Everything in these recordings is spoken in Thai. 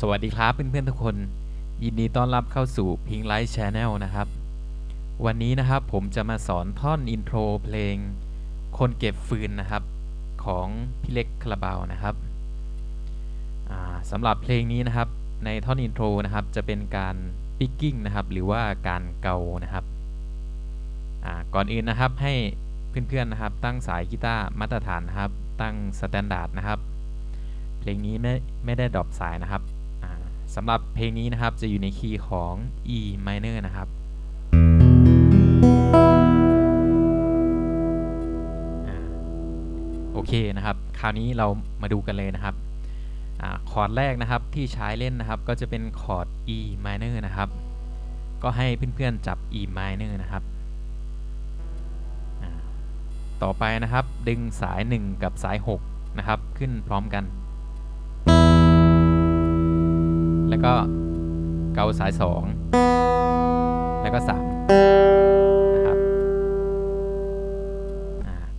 สวัสดีครับเพื่อนๆทุกคน ยินดีต้อนรับเข้าสู่ Pink Light Channel นะครับ วันนี้นะครับผมจะมาสอนท่อนอินโทรเพลง คนเก็บฟืนนะครับของพี่เล็กคาราบาวนะครับสำหรับเพลงนี้นะครับในท่อนอินโทรนะครับจะเป็นการปิกกิ้งนะครับหรือว่าการเกานะครับก่อนอื่นนะครับให้เพื่อนๆนะครับตั้งสายกีตาร์มาตรฐานนะครับตั้งสแตนดาร์ดนะครับเพลงนี้ไม่ไม่ได้ดรอปสายนะครับ สำหรับเพลงนี้นะครับจะอยู่ในคีย์ของ E minor นะครับโอเคนะครับคราวนี้เรามาดูกันเลยนะครับอคอร์ดแรกนะครับที่ใช้เล่นนะครับก็จะเป็นคอร์ด E minor นะครับ ก็ให้เพื่อนๆจับ E minor นะครับต่อไปนะครับดึงสาย 1 กับสาย 6 นะครับ ขึ้นพร้อมกัน แล้วก็เกาสาย 2 แล้วก็ 3 นะครับ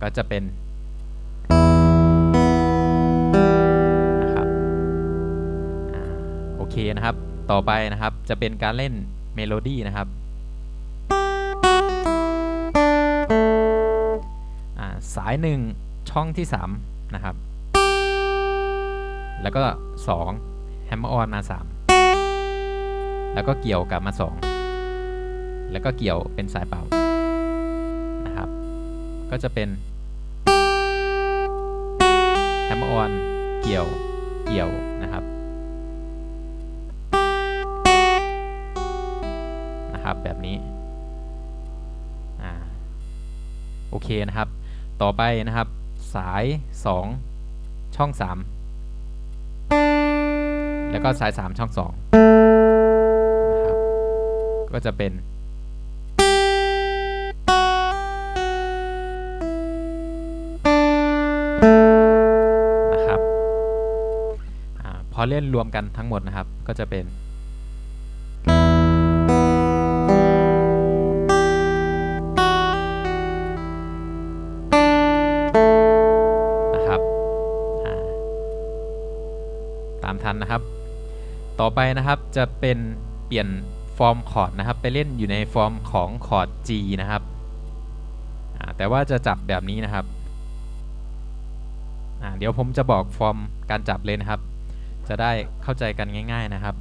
ก็จะเป็นนะครับอโอเคนะครับ ต่อไปนะครับจะเป็นการเล่นเมโลดี้นะครับอ่าสาย 1 ช่องที่ 3 นะครับ แล้วก็ 2 แฮมเมอร์ออนมา 3 แล้วก็เกี่ยวกลับมา 2 แล้วก็เกี่ยวเป็นสายเป่านะครับ ก็จะเป็นแฮมอร์อนเกี่ยวเกี่ยวนะครับนะครับแบบนี้อ่าโอเคนะครับ ต่อไปนะครับ สาย 2 ช่อง 3 แล้วก็สาย 3 ช่อง 2 ก็จะเป็นนะครับอพอเล่นรวมกันทั้งหมดนะครับ ก็จะเป็นนะครับตามทันนะครับ ต่อไปนะครับจะเป็นเปลี่ยน ฟอร์มคอร์ดนะครับ ไปเล่นอยู่ในฟอร์มของคอร์ด G นะครับ แต่ว่าจะจับแบบนี้นะครับ เดี๋ยวผมจะบอกฟอร์มการจับเลยนะครับ จะได้เข้าใจกันง่าย ๆนะครับ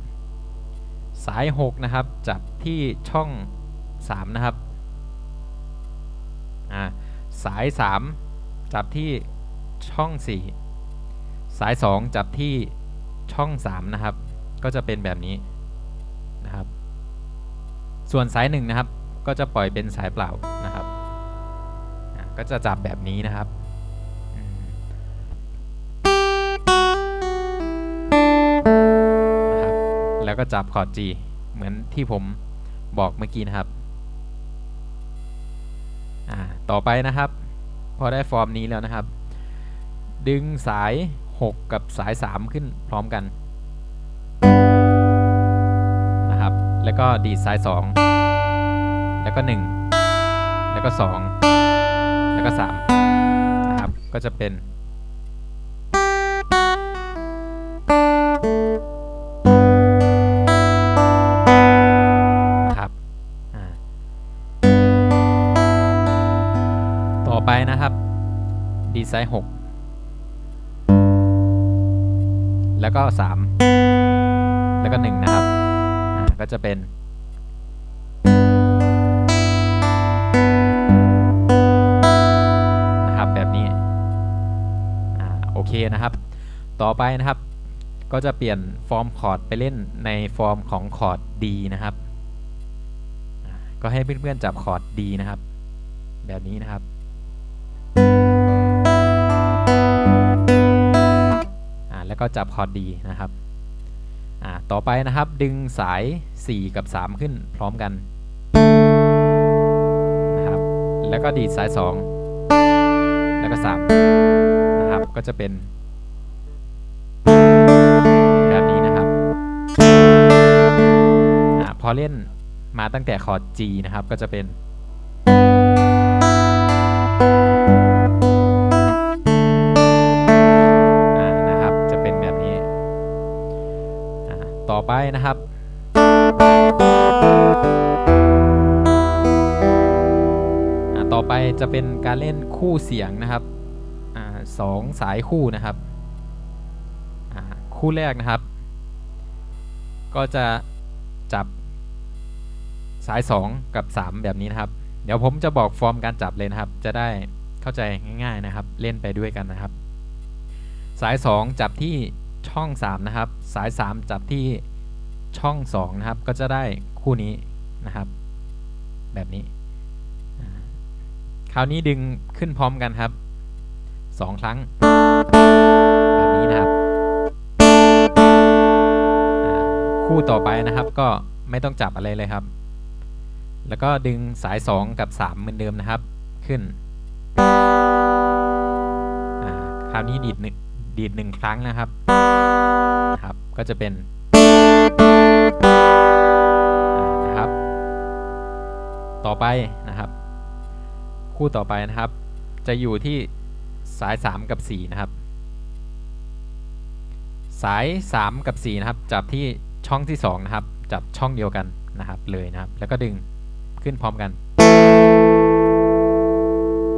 สาย 6 นะครับ จับที่ช่อง 3 นะครับ สาย 3 จับที่ช่อง 4 สาย 2 จับที่ช่อง 3 นะครับ ก็จะเป็นแบบนี้นะครับ ส่วนสาย1นะครับ ก็จะปล่อยเป็นสายเปล่านะครับ ก็จะจับแบบนี้นะครับนะครับ แล้วก็จับคอร์ด G เหมือนที่ผมบอกเมื่อกี้นะครับ ต่อไปนะครับ พอได้ฟอร์มนี้แล้วนะครับ ดึงสาย 6 กับสาย 3 ขึ้นพร้อมกัน แล้วก็ดีดสาย 2 แล้วก็ 1 แล้วก็ 2 แล้วก็ 3 นะครับ ก็จะเป็น ครับ ต่อไปนะครับ ดีไซน์6แล้วก็ 3 แล้วก็ 1 นะครับ ก็จะเป็นนะครับแบบนี้อ่าโอเคนะครับ ต่อไปนะครับก็จะเปลี่ยนฟอร์มคอร์ดไปเล่นในฟอร์มของคอร์ด D นะครับ ก็ให้เพื่อนๆจับคอร์ด D นะครับ แบบนี้นะครับอ่าแล้วก็จับคอร์ด D นะครับ อ่าต่อไปนะครับดึงสาย 4 กับ 3 ขึ้นพร้อมกันนะครับแล้วก็ดีดสาย 2 แล้วก็ 3 นะครับ ก็จะเป็นแบบนี้นะครับอพอเล่นมาตั้งแต่คอร์ด G นะครับก็จะเป็น นะครับต่อต่อไปนะครับอ่าต่อไปจะเป็นการเล่นคู่เสียงนะครับอ่าสองสายคู่นะครับอ่าคู่แรกนะครับ ก็จะจับสาย 2 กับ 3 แบบนี้นะครับ เดี๋ยวผมจะบอกฟอร์มการจับเลยนะครับ จะได้เข้าใจง่าย ๆนะครับ เล่นไปด้วยกันนะครับ สาย 2 จับที่ช่อง 3 นะครับ สาย 3 จับที่ ช่อง 2 นะครับ ก็จะได้คู่นี้นะครับ แบบนี้ คราวนี้ดึงขึ้นพร้อมกันครับ 2 ครั้ง แบบนี้นะครับ คู่ต่อไปนะครับก็ไม่ต้องจับอะไรเลยครับ แล้วก็ดึงสาย 2 กับ 3 เหมือนเดิมนะครับขึ้นคราวนี้ดีดหนึ่งดีดหนึ่งครั้งนะครับนะครับ ก็จะเป็น ต่อไปนะครับ คู่ต่อไปนะครับ จะอยู่ที่สาย 3 กับ 4 นะครับ สาย 3 กับ 4 นะครับ จับที่ช่องที่ 2 นะครับ จับช่องเดียวกันนะครับเลยนะครับ แล้วก็ดึงขึ้นพร้อมกัน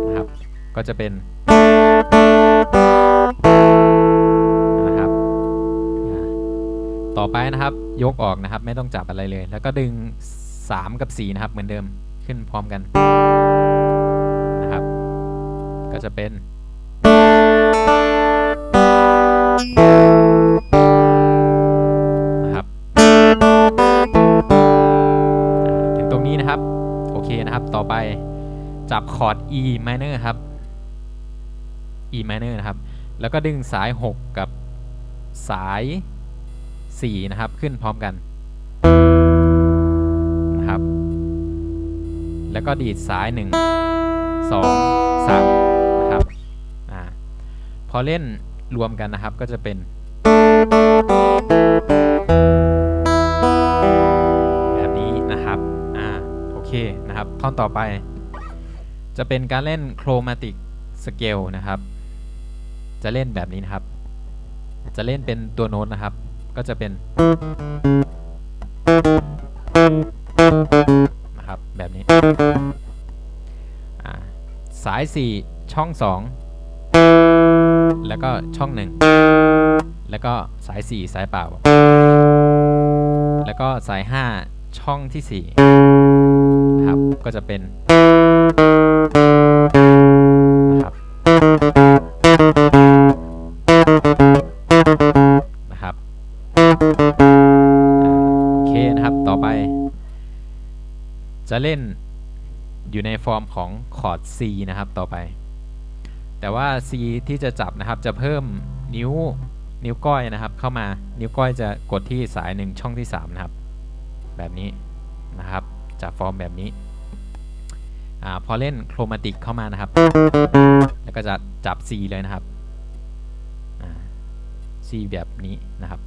นะครับ ก็จะเป็นนะครับต่อไปนะครับยกออกนะครับ ไม่ต้องจับอะไรเลย แล้วก็ดึง 3 กับ 4 นะครับเหมือนเดิม ขึ้นพร้อมกันนะครับ ก็จะเป็น นะครับ ถึงตรงนี้นะครับ โอเคนะครับ ต่อไปจับคอร์ด E minor ครับ E minor นะครับ แล้วก็ดึงสาย 6 กับสาย 4 นะครับ ขึ้นพร้อมกัน แล้วก็ดีดสาย 1 2 3นะครับอ่าพอเล่นรวมกันนะครับก็จะเป็นแบบนี้นะครับอ่าโอเคนะครับท่อนต่อไป จะเป็นการเล่นโครมาติกสเกลนะครับ จะเล่นแบบนี้นะครับ จะเล่นเป็นตัวโน้ตนะครับ ก็จะเป็นาย 4 ช่อง 2 แล้วก็ช่อง 1 แล้วก็สาย 4 สายเปล่า แล้วก็สาย 5 ช่องที่ 4 ครับ ก็จะเป็นนะครับนะครับโอเคนะครับต่อไป จะเล่น อยู่ในฟอร์มของคอร์ด C นะครับต่อไป แต่ว่า C ที่จะจับนะครับจะเพิ่มนิ้วนิ้วก้อยนะครับ เข้ามานิ้วก้อยจะกดที่สายหนึ่งช่องที่ 3 นะครับ แบบนี้นะครับจากฟอร์มแบบนี้อพอเล่นโครมาติกเข้ามานะครับ แล้วก็จะจับ C เลยนะครับ C แบบนี้นะครับ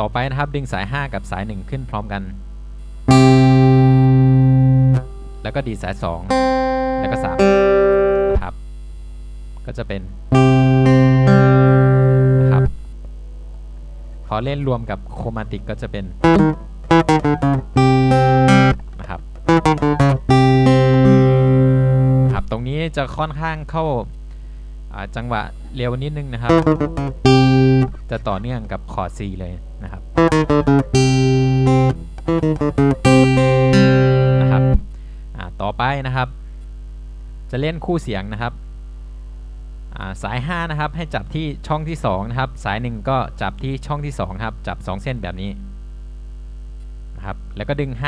ต่อไปนะครับดึงสาย 5 กับสาย 1 ขึ้นพร้อมกัน แล้วก็ดีดสาย2แล้วก็3นะครับ ก็จะเป็นนะครับพอเล่นรวมกับโครมาติกก็จะเป็นนะครับครับ ตรงนี้จะค่อนข้างเข้าจังหวะเร็วนิดนึงนะครับ จะต่อเนื่องกับคอร์ด C เลยนะครับ ต่อไปนะครับ จะเล่นคู่เสียงนะครับาสาย 5 นะครับ ให้จับที่ช่องที่ 2 นะครับ สาย 1 ก็จับที่ช่องที่ 2 ครับ จับ 2 เส้นแบบนี้นะครับ แล้วก็ดึง 5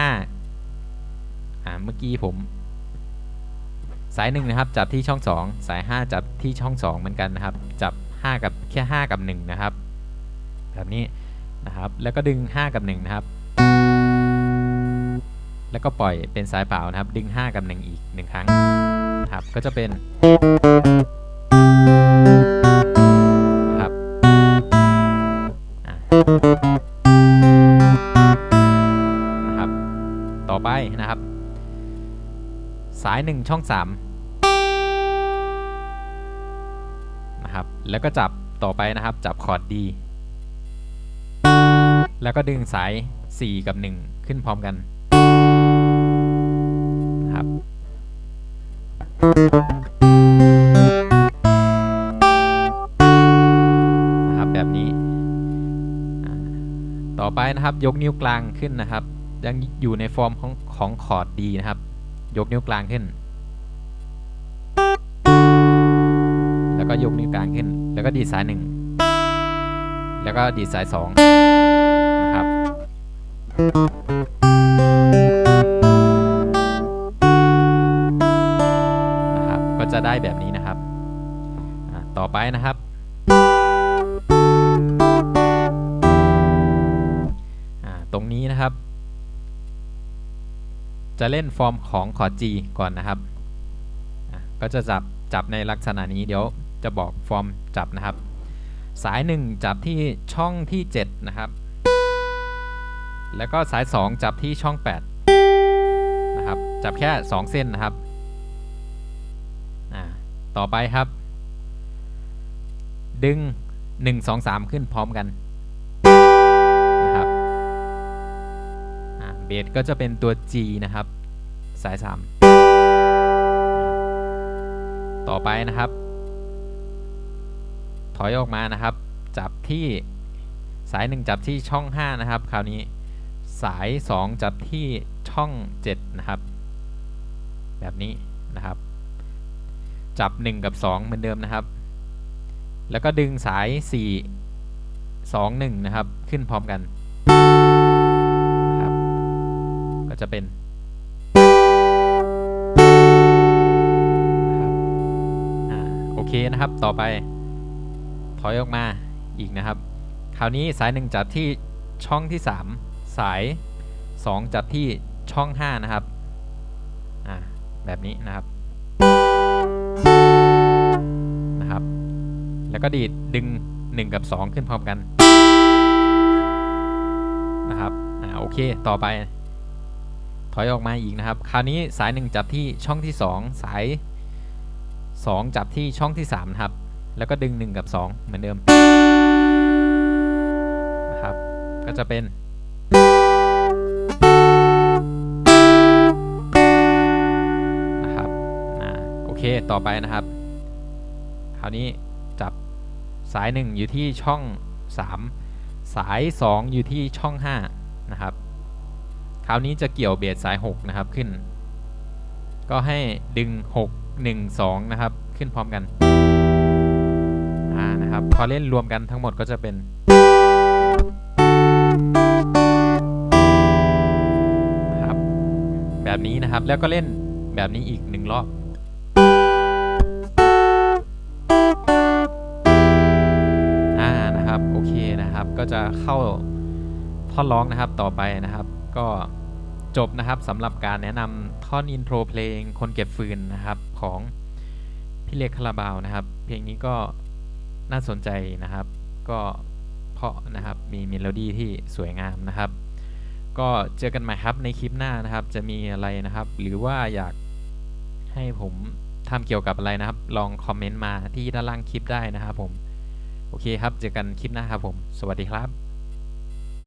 อ่า เมื่อกี้ผม สาย 1 นะครับ จับที่ช่อง 2 สาย 5 จับที่ช่อง 2 เหมือนกันนะครับ จับ 5 กับแค่ 5 กับ 1 นะครับ แบบนี้นะครับ แล้วก็ดึง 5 กับ 1 นะครับ แล้วก็ปล่อยเป็นสายเปล่านะครับ ดึง 5 กับ1อีก 1 ครั้งครับก็จะเป็นนะครับนะครับ ต่อไปนะครับ สาย 1 ช่อง3นะครับ แล้วก็จับต่อไปนะครับ จับคอร์ด D แล้วก็ดึงสาย 4 กับ 1 ขึ้นพร้อมกัน นะครับแบบนี้ ต่อไปนะครับยกนิ้วกลางขึ้นนะครับ ยังอยู่ในฟอร์มของของคอร์ดดีนะครับ ยกนิ้วกลางขึ้น แล้วก็ยกนิ้วกลางขึ้น แล้วก็ดีดสายหนึ่งแล้วก็ดีดสายสองนะครับ จะได้แบบนี้นะครับ ต่อไปนะครับ ตรงนี้นะครับ จะเล่นฟอร์มของคอร์ด G ก่อนนะครับ ก็จะจับจับในลักษณะนี้เดี๋ยวจะบอกฟอร์มจับนะครับ สาย 1 จับที่ช่องที่ 7 นะครับ แล้วก็สาย 2 จับที่ช่อง 8 นะครับ จับแค่ 2 เส้นนะครับ ต่อไปครับ ดึง 1 2 3 ขึ้นพร้อมกันนะครับเบสก็จะเป็นตัว G นะครับ สาย 3 ต่อไปนะครับ ถอยออกมานะครับ จับที่สาย 1 จับที่ช่อง 5 นะครับ คราวนี้สาย 2 จับที่ช่อง 7 นะครับ แบบนี้นะครับ จับ 1 กับ 2 เหมือนเดิมนะครับ แล้วก็ดึงสาย 4 2 1 นะครับ ขึ้นพร้อมกันครับ ก็จะเป็นครับอ่าโอเคนะครับ ต่อไป ถอยออกมาอีกนะครับ คราวนี้สาย 1 จับที่ช่องที่ 3 สาย 2 จับที่ช่อง 5 นะครับอ่าแบบนี้นะครับ แล้วก็ดีดดึง 1 กับ 2 ขึ้นพร้อมกันนะครับอ่าโอเคต่อไป ถอยออกมาอีกนะครับ คราวนี้สาย 1 จับที่ช่องที่ 2 สาย 2 จับที่ช่องที่3นะครับแล้วก็ดึง 1 กับ 2 เหมือนเดิมนะครับก็จะเป็นนะครับอ่าโอเคต่อไปนะครับ คราวนี้ สาย 1 อยู่ที่ช่อง 3 สาย 2 อยู่ที่ช่อง 5 นะครับ คราวนี้จะเกี่ยวเบสสาย 6 นะครับขึ้น ก็ให้ดึง 6 1 2 นะครับ ขึ้นพร้อมกันอ่านะครับ พอเล่นรวมกันทั้งหมดก็จะเป็นนะครับแบบนี้นะครับแล้วก็เล่นแบบนี้อีกหนึ่งรอบ ก็จะเข้าท่อนร้องนะครับต่อไปนะครับ ก็จบนะครับสำหรับการแนะนำท่อนอินโทรเพลงคนเก็บฟืนนะครับของพี่เล็กคาราบาวนะครับ เพลงนี้ก็น่าสนใจนะครับ ก็เพราะนะครับมีเมโลดี้ที่สวยงามนะครับ ก็เจอกันใหม่ครับในคลิปหน้านะครับ จะมีอะไรนะครับ หรือว่าอยากให้ผมทำเกี่ยวกับอะไรนะครับ ลองคอมเมนต์มาที่ด้านล่างคลิปได้นะครับผม โอเคครับ เจอกันคลิปหน้าครับผม สวัสดีครับ